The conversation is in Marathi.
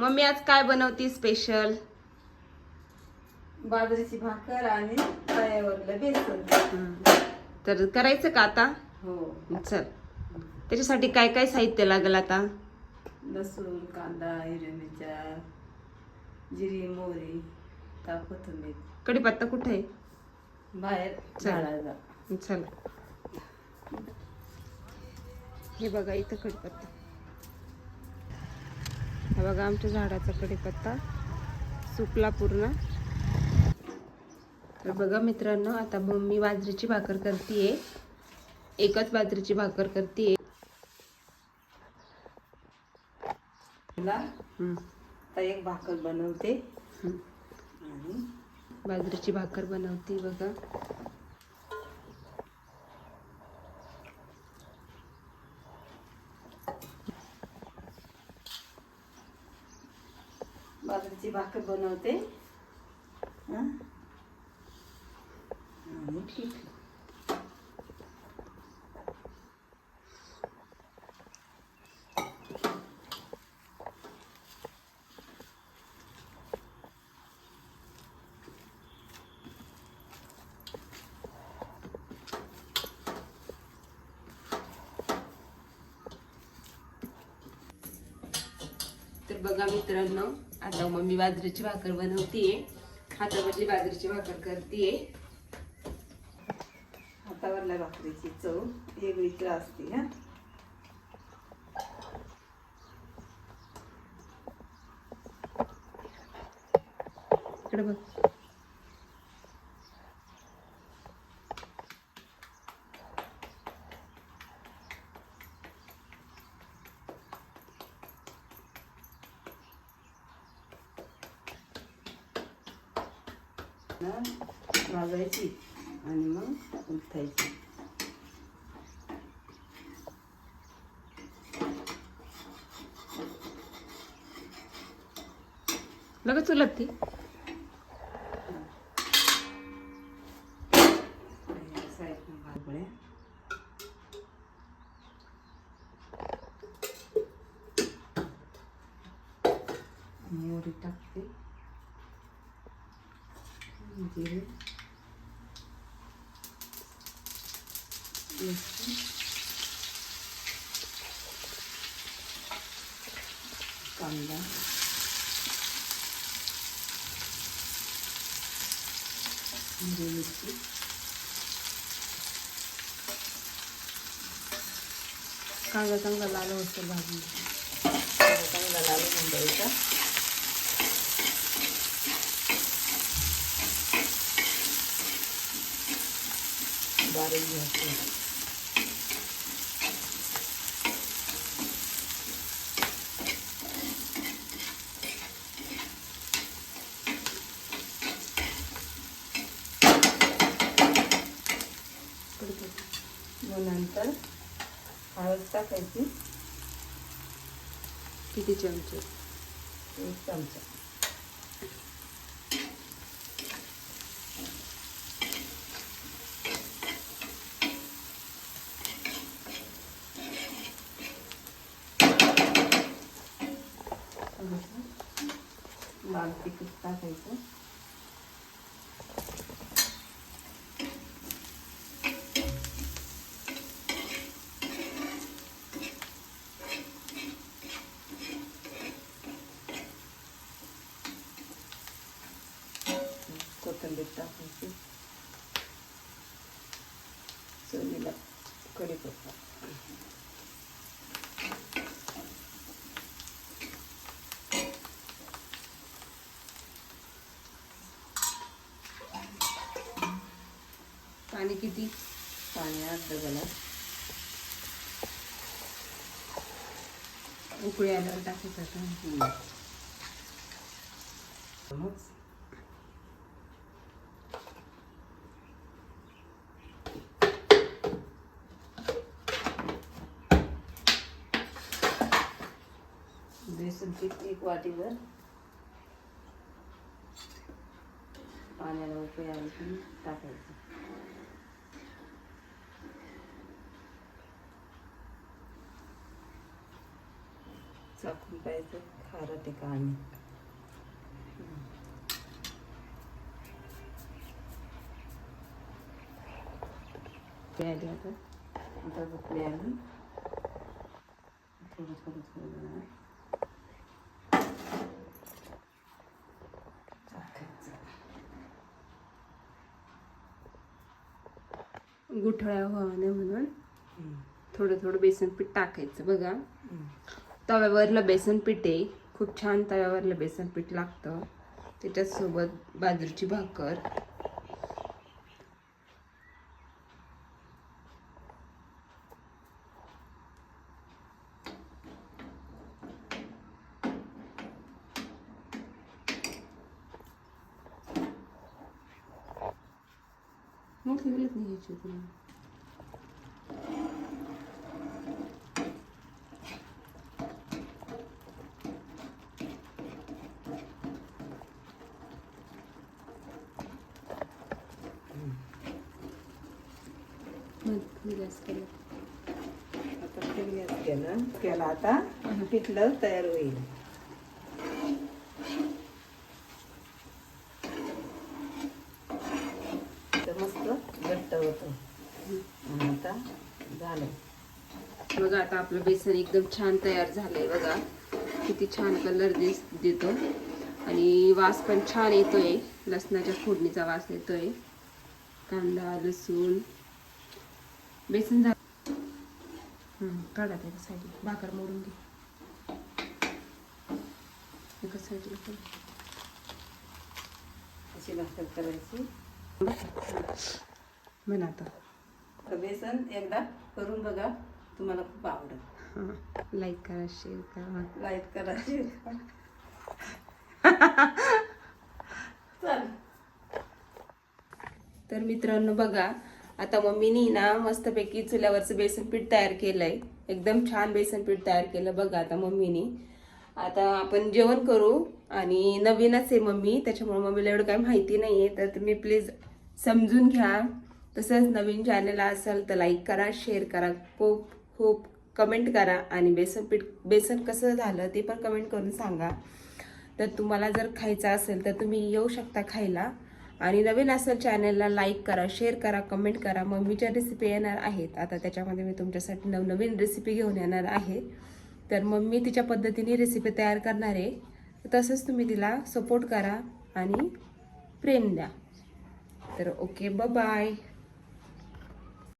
मम्मी आज काय बनवती स्पेशल बाजरीची भाकर आणि बेसन. तर करायचं का आता? हो. चल. त्याच्यासाठी काय काय साहित्य लागेल आता? लसूण कांदा हिरव्या मिरच्या जिरी मोहरी ताक कोथिंबीर. कढीपत्ता कुठे आहे? बाहेर. झाडाचा चल. हे बघा इथं कढीपत्ता. हा बघा आमच्या झाडाचा कढीपत्ता सुकला पूर्ण. तर बघा मित्रांनो आता मम्मी बाजरीची भाकर करतीये. एकच बाजरीची भाकर हम्म, आता एक भाकर बनवते. आणि बाजरीची भाकर बनवती बघा. बाजरीची भाकर बनवते हं? आणि ठीक तर बघा मित्रांनो आता मग मी बाजरीची भाकर बनवतीये. हातामधली बाजरीची भाकर करतीये. हातावरल्या भाकरीची चव वेगळीच असते हा इकडे बघ. भाजायची आणि मग उठायची. लगेच उलट ती. साईडनं भाजल्या मोहरी टाकते. जिरे लसूण कांदा हिरवी मिरची कांदा चांगला लाल होतो भाजून चांगला लाल होऊन द्यायचा बारीक घ्यायचं. नंतर हळद टाकायची. किती चमचे? एक चमचा. थोडंसं लाल तिखट टाकायचं. कोथिंबीर टाकायची. चवीला कढीपत्ता. पाणी किती? पाणी अर्ध गलास उकळी आल्यावर टाकायचं मग बेसन पीठ एक वाटीवर. पाण्याला उकळी आली की टाकायचं. चाकून पाहिजे खारं ते का आणि प्यायली आता आता झोपली आम्ही थोडं थोडं थोडं. गुठळ्या व्हावं नाही म्हणून. थोडं थोडं बेसन पीठ टाकायचं बघा. तव्यावरलं बेसन पीठ आहे खूप छान तव्यावरलं बेसन पीठ लागतं. त्याच्यासोबत बाजरीची भाकर. मोठी वेळच नाही घ्यायची तुला मग गॅस केला. आता ते गॅस केलं. केला आता पिठलं तयार होईल. मस्त घट्ट होतं. आता झालं. बघा आता आपलं बेसन एकदम छान तयार झालंय बघा. किती छान कलर दिस देतो. आणि वास पण छान येतोय. लसणाच्या फोडणीचा वास येतोय. कांदा लसूण. बेसन झा हं, काढा त्याच्या साईडला भाकर मोडून घे. एका साईडला. अशी भाकर करायची. म्हणा आता. बेसन एकदा करून बघा तुम्हाला खूप आवडेल. हां लाईक करा. शेअर करा लाईक करा. चल तर मित्रांनो बघा आता मम्मीनी ना मस्तपैकी चुल्यावरचं बेसन पीठ तयार केलंय. एकदम छान बेसन पीठ तयार केलं बघा आता मम्मीनी. आता आपण जेवण करू आणि नवीनच आहे मम्मी त्याच्यामुळे मम्मीला एवढं काही माहिती नाही आहे तर तुम्ही प्लीज समजून घ्या. तसंच नवीन चॅनल असाल तर लाईक करा शेअर करा खूप खूप कमेंट करा आणि बेसन पीठ बेसन कसं झालं ते पण कमेंट करून सांगा. तर तुम्हाला जर खायचं असेल तर तुम्ही येऊ शकता खायला. आणि नवीन असेल चॅनलला लाईक करा शेअर करा कमेंट करा. मम्मीच्या रेसिपी येणार आहेत आता त्याच्यामध्ये मी तुमच्यासाठी नवनवीन रेसिपी घेऊन येणार आहे. तर मम्मी तिच्या पद्धतीने रेसिपी तयार करणार आहे. तसंच तुम्ही तिला सपोर्ट करा आणि प्रेम द्या. तर ओके ब बाय